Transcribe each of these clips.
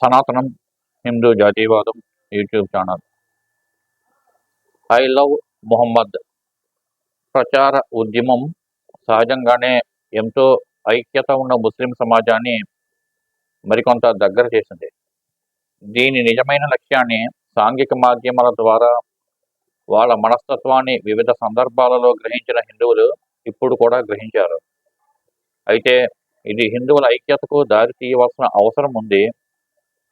సనాతనం హిందూ జాతీయవాదం YouTube channel. I love Mohammed. ప్రచార ఉద్యమం సహజంగానే ఎంతో ఐక్యత ఉన్న ముస్లిం సమాజాన్ని మరికొంత దగ్గర చేసింది. దీని నిజమైన లక్ష్యాన్ని సాంఘిక మాధ్యమాల ద్వారా వాళ్ళ మనస్తత్వాన్ని వివిధ సందర్భాలలో గ్రహించిన హిందువులు ఇప్పుడు కూడా గ్రహించారు. అయితే ఇది హిందువుల ఐక్యతకు దారి తీయవలసిన అవసరం ఉంది.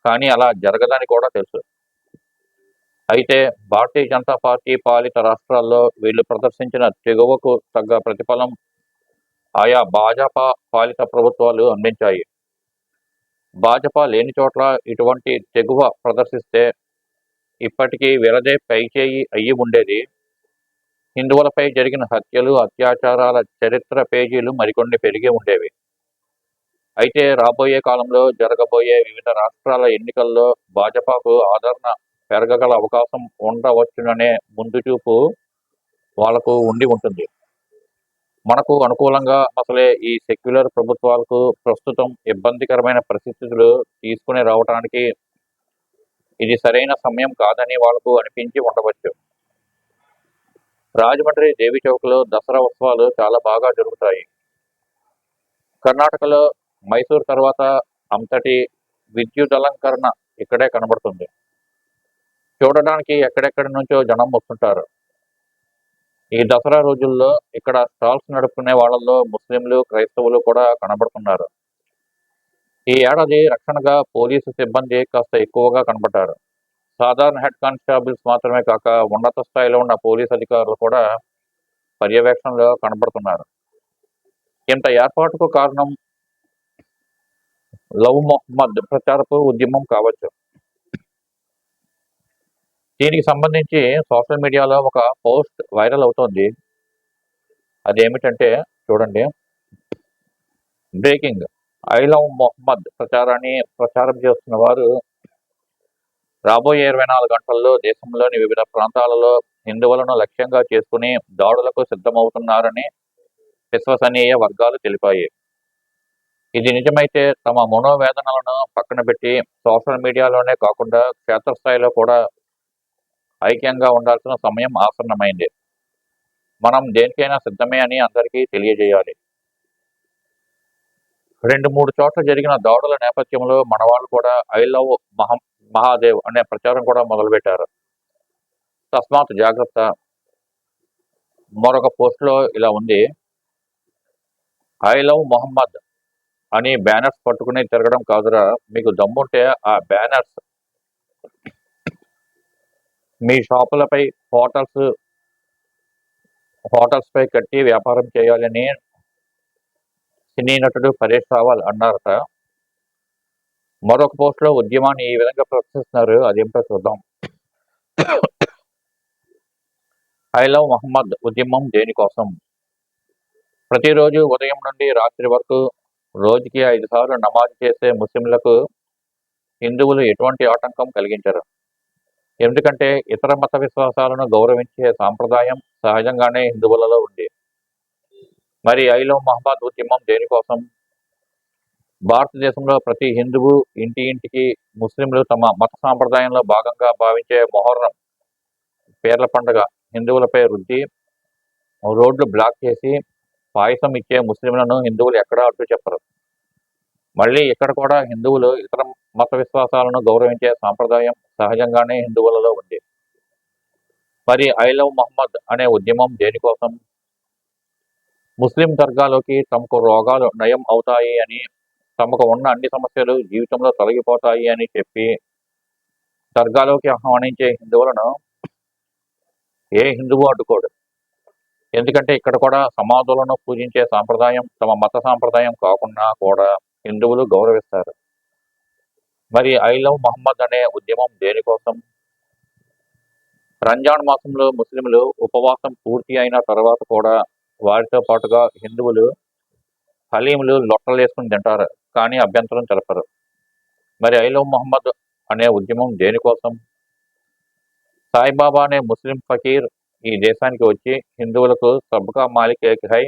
కానీ అలా జరగదని కూడా తెలుసు. అయితే భారతీయ జనతా పార్టీ పాలిత రాష్ట్రాల్లో వీళ్ళు ప్రదర్శించిన తెగువకు తగ్గ ప్రతిఫలం ఆయా భాజపా పాలిత ప్రభుత్వాలు అందించాయి. భాజపా లేని చోట్ల ఇటువంటి తెగువ ప్రదర్శిస్తే ఇప్పటికీ వీరదే పైచేయి అయ్యి ఉండేది. హిందువులపై జరిగిన హత్యలు అత్యాచారాల చరిత్ర పేజీలు మరికొన్ని పెరిగి ఉండేవి. అయితే రాబోయే కాలంలో జరగబోయే వివిధ రాష్ట్రాల ఎన్నికల్లో భాజపాకు ఆదరణ పెరగగల అవకాశం ఉండవచ్చుననే ముందు చూపు వాళ్ళకు ఉండి ఉంటుంది. మనకు అనుకూలంగా అసలే ఈ సెక్యులర్ ప్రభుత్వాలకు ప్రస్తుతం ఇబ్బందికరమైన పరిస్థితులు తీసుకుని రావడానికి ఇది సరైన సమయం కాదని వాళ్ళకు అనిపించి ఉండవచ్చు. రాజమండ్రి దేవి చౌక్లో దసరా ఉత్సవాలు చాలా బాగా జరుగుతాయి. కర్ణాటకలో మైసూర్ తర్వాత అంతటి విద్యుత్ అలంకరణ ఇక్కడే కనబడుతుంది. చూడడానికి ఎక్కడెక్కడి నుంచో జనం వస్తుంటారు. ఈ దసరా రోజుల్లో ఇక్కడ స్టాల్స్ నడుపుకునే వాళ్ళల్లో ముస్లింలు క్రైస్తవులు కూడా కనబడుతున్నారు. ఈ ఏడాది రక్షణగా పోలీసు సిబ్బంది కాస్త ఎక్కువగా కనబడ్డారు. సాధారణ హెడ్ కానిస్టేబుల్స్ మాత్రమే కాక ఉన్నత స్థాయిలో ఉన్న పోలీస్ అధికారులు కూడా పర్యవేక్షణలో కనబడుతున్నారు. ఇంత ఏర్పాటుకు కారణం లవ్ మొహమ్మద్ ప్రచారపు ఉద్యమం కావచ్చు. దీనికి సంబంధించి సోషల్ మీడియాలో ఒక పోస్ట్ వైరల్ అవుతోంది. అదేమిటంటే చూడండి. బ్రేకింగ్. ఐ లవ్ మొహమ్మద్ ప్రచారాన్ని ప్రచారం చేస్తున్న వారు రాబోయే ఇరవై నాలుగు గంటల్లో దేశంలోని వివిధ ప్రాంతాలలో హిందువులను లక్ష్యంగా చేసుకుని దాడులకు సిద్ధమవుతున్నారని విశ్వసనీయ వర్గాలు తెలిపాయి. ఇది నిజమైతే తమ మనోవేదనలను పక్కన పెట్టి సోషల్ మీడియాలోనే కాకుండా క్షేత్రస్థాయిలో కూడా ఐక్యంగా ఉండాల్సిన సమయం ఆసన్నమైంది. మనం దేనికైనా సిద్ధమే అని అందరికీ తెలియజేయాలి. రెండు మూడు చోట్ల జరిగిన దాడుల నేపథ్యంలో మన వాళ్ళు కూడా ఐ లవ్ మహా మహాదేవ్ అనే ప్రచారం కూడా మొదలుపెట్టారు. తస్మాత్ జాగ్రత్త. మరొక పోస్ట్లో ఇలా ఉంది. ఐ లవ్ మొహమ్మద్ అని బ్యానర్స్ పట్టుకుని తిరగడం కాదురా. మీకు దమ్ముంటే ఆ బ్యానర్స్ మీ షాపులపై హోటల్స్ హోటల్స్ పై కట్టి వ్యాపారం చేయాలని సినీ నటుడు పరేష్ రావాల్ అన్నారట. మరొక పోస్ట్లో ఉద్యమాన్ని ఈ విధంగా ప్రదర్శిస్తున్నారు. అదేంటో చూద్దాం. ఐ లవ్ మహమ్మద్ ఉద్యమం దేనికోసం? ప్రతిరోజు ఉదయం నుండి రాత్రి వరకు రోజుకి ఐదు సార్లు నమాజ్ చేసే ముస్లింలకు హిందువులు ఎటువంటి ఆటంకం కలిగించరు. ఎందుకంటే ఇతర మత విశ్వాసాలను గౌరవించే సాంప్రదాయం సహజంగానే హిందువులలో ఉంది. మరి ఐలో మహమ్మద్ ఉద్యమం దేనికోసం? భారతదేశంలో ప్రతి హిందువు ఇంటి ఇంటికి ముస్లింలు తమ మత సాంప్రదాయంలో భాగంగా భావించే మొహర్రం పేర్ల పండుగ హిందువులపై రుద్ది రోడ్లు బ్లాక్ చేసి పాయసం ఇచ్చే ముస్లింలను హిందువులు ఎక్కడా అడ్డు చెప్పరు. మళ్ళీ ఇక్కడ కూడా హిందువులు ఇతర మత విశ్వాసాలను గౌరవించే సాంప్రదాయం సహజంగానే హిందువులలో ఉంది. మరి ఐ లవ్ మహమ్మద్ అనే ఉద్యమం దేనికోసం? ముస్లిం దర్గాలోకి తమకు రోగాలు నయం అవుతాయి అని తమకు ఉన్న అన్ని సమస్యలు జీవితంలో తొలగిపోతాయి అని చెప్పి దర్గాలోకి ఆహ్వానించే హిందువులను ఏ హిందువు అడ్డుకోడు. ఎందుకంటే ఇక్కడ కూడా సమాధులను పూజించే సాంప్రదాయం తమ మత సాంప్రదాయం కాకుండా కూడా హిందువులు గౌరవిస్తారు. మరి ఐ లవ్ మహమ్మద్ అనే ఉద్యమం దేనికోసం? రంజాన్ మాసంలో ముస్లింలు ఉపవాసం పూర్తి అయిన తర్వాత కూడా వారితో పాటుగా హిందువులు హలీములు లొట్టలేసుకుని తింటారు కానీ అభ్యంతరం తెలపరు. మరి ఐ లవ్ మహమ్మద్ అనే ఉద్యమం దేనికోసం? సాయిబాబా అనే ముస్లిం ఫకీర్ ఈ దేశానికి వచ్చి హిందువులకు సబ్కా మాలిక్ ఏక్ హై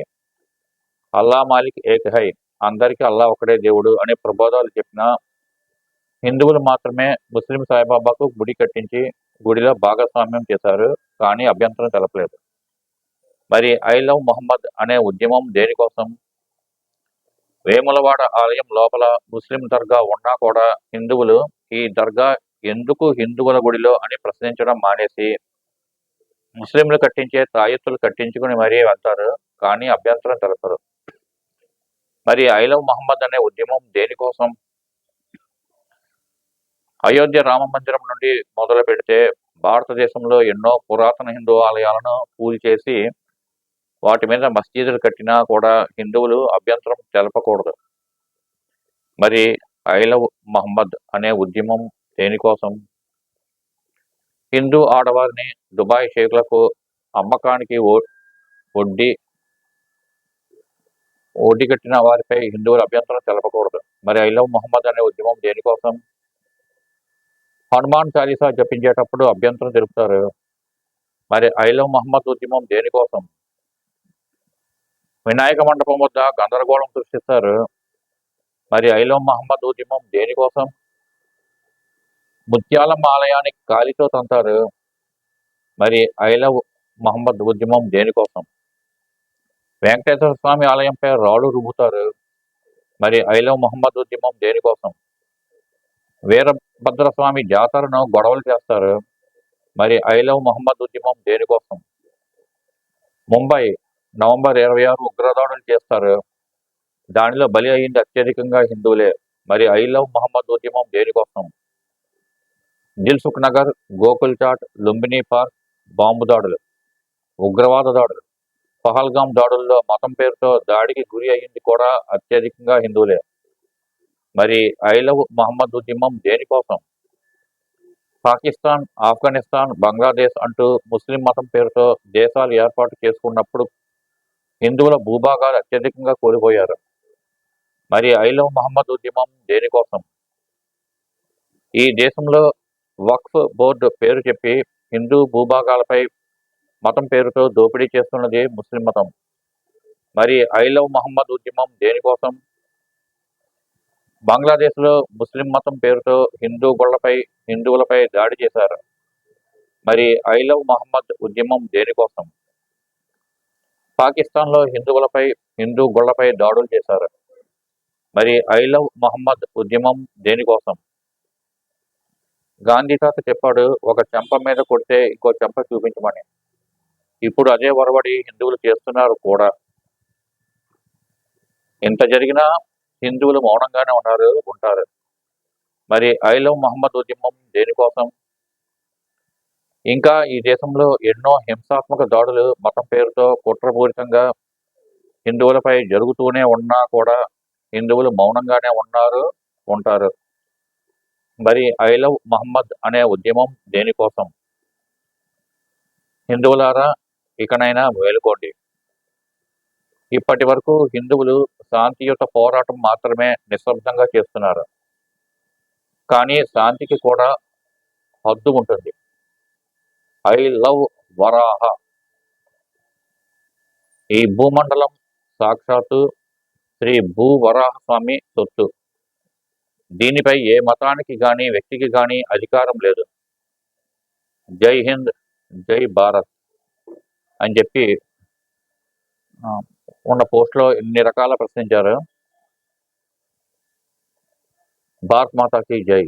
అల్లా మాలిక్ ఏక్ హై. అందరికీ అల్లా ఒకడే దేవుడు అనే ప్రబోధాలు చెప్పిన హిందువులు మాత్రమే ముస్లిం సాయిబాబాకు గుడి కట్టించి గుడిలో భాగస్వామ్యం చేశారు కానీ అభ్యంతరం తెలపలేదు. మరి ఐ లవ్ మొహమ్మద్ అనే ఉద్యమం దేనికోసం? వేములవాడ ఆలయం లోపల ముస్లిం దర్గా ఉన్నా కూడా హిందువులు ఈ దర్గా ఎందుకు హిందువుల గుడిలో అని ప్రశ్నించడం మానేసి ముస్లింలు కట్టించే తాయెత్తులు కట్టించుకుని మరీ వెళ్తారు. కానీ అభ్యంతరం తెలపరు. మరి ఐలవ్ మహమ్మద్ అనే ఉద్యమం దేనికోసం? అయోధ్య రామ మందిరం నుండి మొదలు పెడితే భారతదేశంలో ఎన్నో పురాతన హిందూ ఆలయాలను పూజ చేసి వాటి మీద మసీదులు కట్టినా కూడా హిందువులు అభ్యంతరం తెలపకూడదు. మరి ఐలవ్ మహమ్మద్ అనే ఉద్యమం దేనికోసం? హిందూ ఆడవారిని దుబాయ్ షేర్లకు అమ్మకానికి వడ్డీ ఓడి కట్టిన వారిపై హిందువులు అభ్యంతరం తెలపకూడదు. మరి ఐ లవ్ మొహమ్మద్ అనే ఉద్యమం దేనికోసం? హనుమాన్ చాలీసా జపించేటప్పుడు అభ్యంతరం తెలుపుతారు. మరి ఐ లవ్ ఉద్యమం దేనికోసం? వినాయక మండపం వద్ద గందరగోళం సృష్టిస్తారు. మరి ఐ లవ్ మహమ్మద్ ఉద్యమం దేనికోసం? ముత్యాలమ్మ ఆలయానికి గాలితో తంతారు. మరి ఐలవ్ మహమ్మద్ ఉద్యమం దేనికోసం? వెంకటేశ్వర స్వామి ఆలయంపై రాళ్ళు రుబ్బుతారు. మరి ఐలవ్ మహమ్మద్ ఉద్యమం దేనికోసం? వీరభద్ర స్వామి జాతరను గొడవలు చేస్తారు. మరి ఐ లవ్ మహమ్మద్ ఉద్యమం దేనికోసం? ముంబై నవంబర్ ఇరవై ఆరు ఉగ్రదాడులు చేస్తారు. దానిలో బలి అయింది అత్యధికంగా హిందువులే. మరి ఐ లవ్ మహమ్మద్ ఉద్యమం దేనికోసం? దిల్సుఖ్ నగర్ గోకుల్ చాట్ లుంబిని పార్క్ బాంబు దాడులు ఉగ్రవాద దాడులు. పహల్గాం దాడుల్లో మతం పేరుతో దాడికి గురి అయ్యింది కూడా అత్యధికంగా హిందువులే. మరి ఐ లవ్ మహమ్మద్ ఉద్యమం దేనికోసం? పాకిస్తాన్ ఆఫ్ఘనిస్తాన్ బంగ్లాదేశ్ అంటూ ముస్లిం మతం పేరుతో దేశాలు ఏర్పాటు చేసుకున్నప్పుడు హిందువుల భూభాగాలు అత్యధికంగా కోల్పోయారు. మరి ఐ లవ్ మహమ్మద్ ఉద్యమం దేనికోసం? ఈ దేశంలో వక్ఫ్ బోర్డు పేరు చెప్పి హిందూ భూభాగాలపై మతం పేరుతో దోపిడీ చేస్తున్నది ముస్లిం మతం. మరి ఐ లవ్ మహమ్మద్ ఉద్యమం దేనికోసం? బంగ్లాదేశ్లో ముస్లిం మతం పేరుతో హిందూ గొళ్ళపై హిందువులపై దాడి చేశారు. మరి ఐ లవ్ మహమ్మద్ ఉద్యమం దేనికోసం? పాకిస్తాన్లో హిందువులపై హిందూ గొళ్ళపై దాడులు చేశారు. మరి ఐ లవ్ మహమ్మద్ ఉద్యమం దేనికోసం? గాంధీ తాత చెప్పాడు ఒక చెంప మీద కొడితే ఇంకో చెంప చూపించమని. ఇప్పుడు అదే వరవడి హిందువులు చేస్తున్నారు కూడా. ఇంత జరిగినా హిందువులు మౌనంగానే ఉన్నారు ఉంటారు. మరి ఐ లవ్ మహమ్మద్ ఉద్యమం దేనికోసం? ఇంకా ఈ దేశంలో ఎన్నో హింసాత్మక దాడులు మతం పేరుతో కుట్రపూరితంగా హిందువులపై జరుగుతూనే ఉన్నా కూడా హిందువులు మౌనంగానే ఉన్నారు ఉంటారు. మరి ఐ లవ్ మహమ్మద్ అనే ఉద్యమం దేనికోసం హిందువులారా ఇకనైనా మేలుకోండి. ఇప్పటి వరకు హిందువులు శాంతియుత పోరాటం మాత్రమే నిశ్శబ్దంగా చేస్తున్నారు. కానీ శాంతికి కూడా హద్దు ఉంటుంది. I love Varaha. ఈ భూమండలం సాక్షాత్తు శ్రీ భూ వరాహ స్వామి సొత్తు. దీనిపై ఏ మతానికి కానీ వ్యక్తికి కానీ అధికారం లేదు. జై హింద్ జై భారత్ అని చెప్పి ఉన్న పోస్ట్లో ఇన్ని రకాల ప్రశ్నించారు. భారత్ మాతాకి జై.